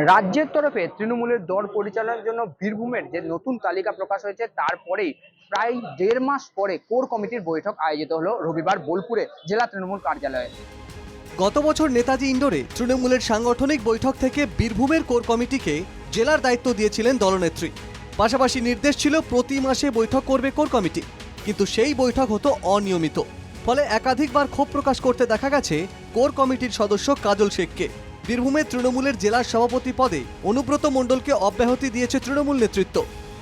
রাজ্যের তরফে তৃণমূলের দল পরিচালনার জন্য বীরভূমের যে নতুন তালিকা প্রকাশ হয়েছে, তারপরেই প্রায় দেড় মাস পরে কোর কমিটির বৈঠক আয়োজিত হলো রবিবার বোলপুরে জেলা তৃণমূল কার্যালয়ে। গত বছর নেতাজি ইন্ডোরে তৃণমূলের সাংগঠনিক বৈঠক থেকে বীরভূমের কোর কমিটিকে জেলার দায়িত্ব দিয়েছিলেন দলনেত্রী। পাশাপাশি নির্দেশ ছিল প্রতি মাসে বৈঠক করবে কোর কমিটি, কিন্তু সেই বৈঠক হতো অনিয়মিত। ফলে একাধিকবার ক্ষোভ প্রকাশ করতে দেখা গেছে কোর কমিটির সদস্য কাজল শেখকে। বীরভূমের তৃণমূলের জেলার সভাপতি পদে অনুব্রত মণ্ডলকে অব্যাহতি দিয়েছে তৃণমূল নেতৃত্ব।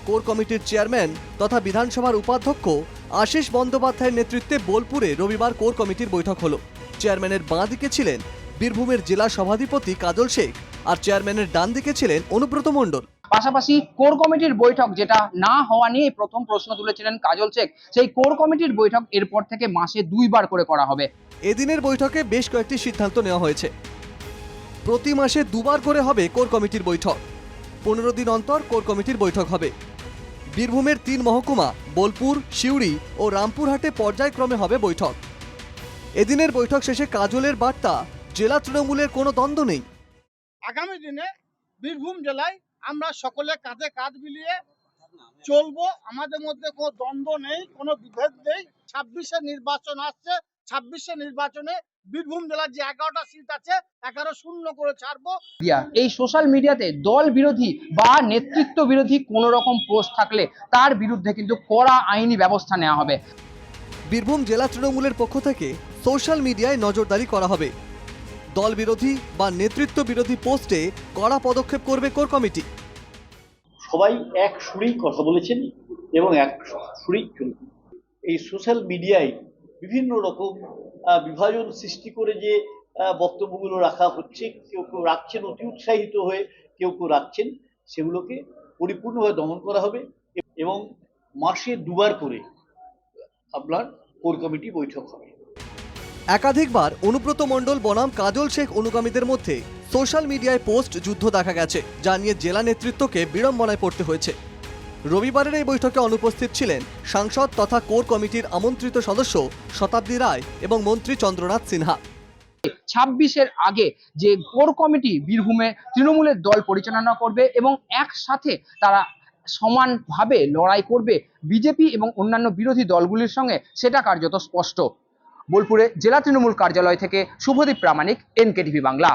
কোর কমিটির চেয়ারম্যান তথা বিধানসভার উপাধ্যক্ষ আশিস বন্দ্যোপাধ্যায়ের নেতৃত্বে বোলপুরে রবিবার কোর কমিটির বৈঠক হলো। চেয়ারম্যানের বাঁ দিকে ছিলেন বীরভূমের জেলা সভাধিপতি কাজল শেখ আর চেয়ারম্যানের ডান দিকে ছিলেন অনুব্রত মণ্ডল। পাশাপাশি কোর কমিটির বৈঠক যেটা না হওয়া নিয়ে প্রথম প্রশ্ন তুলেছিলেন কাজল শেখ। সেই কোর কমিটির বৈঠক এরপর থেকে মাসে দুইবার করে করা হবে। এদিনের বৈঠকে বেশ কয়েকটি সিদ্ধান্ত নেওয়া হয়েছে। প্রতি মাসে দুবার করে হবে কোর কমিটির বৈঠক। পনেরো দিন অন্তর কোর কমিটির বৈঠক হবে। বীরভূমের তিন মহকুমা, বোলপুর, সিউড়ি ও রামপুরহাটে পর্যায়ক্রমে হবে বৈঠক। এদিনের বৈঠক শেষে কাজলের বার্তা, জেলা তৃণমূলের কোনো দ্বন্দ্ব নেই। আগামী দিনে বীরভূম জেলায় আমরা সকলে কাঁধে কাঁধ মিলিয়ে চলবো। আমাদের মধ্যে কোনো দ্বন্দ্ব নেই, কোনো বিভেদ নেই। ছাব্বিশে নির্বাচন আসছে ছাব্বিশে নির্বাচনে বীরভূম জেলার যে এগারোটা সিট আছে এগারো শূন্য করে ছাড়বো। এই সোশ্যাল মিডিয়াতে দল বিরোধী বা নেতৃত্ব বিরোধী কোনো রকম পোস্ট থাকলে তার বিরুদ্ধে কিন্তু কড়া আইনি ব্যবস্থা নেওয়া হবে। বীরভূম জেলা তৃণমূলের পক্ষ থেকে সোশ্যাল মিডিয়ায় নজরদারি করা হবে। দল বিরোধী বা নেতৃত্ব বিরোধী পোস্টে কড়া পদক্ষেপ করবে কোর কমিটি? সবাই এক সুরেই কথা বলেছেন এবং এক সুরেই চলবে। এই সোশ্যাল মিডিয়ায় বিভিন্ন রকম বিভাজন সৃষ্টি করে যে বক্তব্যগুলো রাখা হচ্ছে, কেউ কেউ রাখছেন, অতি উৎসাহিত হয়ে কেউ কেউ রাখছেন, সেগুলোকে পরিপূর্ণভাবে দমন করা হবে এবং মাসে দুবার করে আপনার কোর কমিটি বৈঠক হবে। একাধিকবার অনুব্রত মণ্ডল, বনাম, কাজল শেখ অনুগামীদের মধ্যে সোশ্যাল মিডিয়ায় পোস্ট যুদ্ধ দেখা গেছে, যা নিয়ে জেলা নেতৃত্বকে বিড়ম্বনায় পড়তে হয়েছে। রবিবারের এই বৈঠকে অনুপস্থিত ছিলেন সাংসদ তথা কোর কমিটির আমন্ত্রিত সদস্য শতাব্দী রায় এবং মন্ত্রী চন্দ্রনাথ সিনহা। ছাব্বিশের আগে যে কোর কমিটি বীরভূমে তৃণমূলের দল পরিচালনা করবে এবং একসাথে তারা সমানভাবে লড়াই করবে বিজেপি এবং অন্যান্য বিরোধী দলগুলির সঙ্গে, সেটা কার্যত স্পষ্ট। বোলপুরে জেলা তৃণমূল কার্যালয় থেকে শুভদীপ প্রামাণিক, এনকেটিভি বাংলা।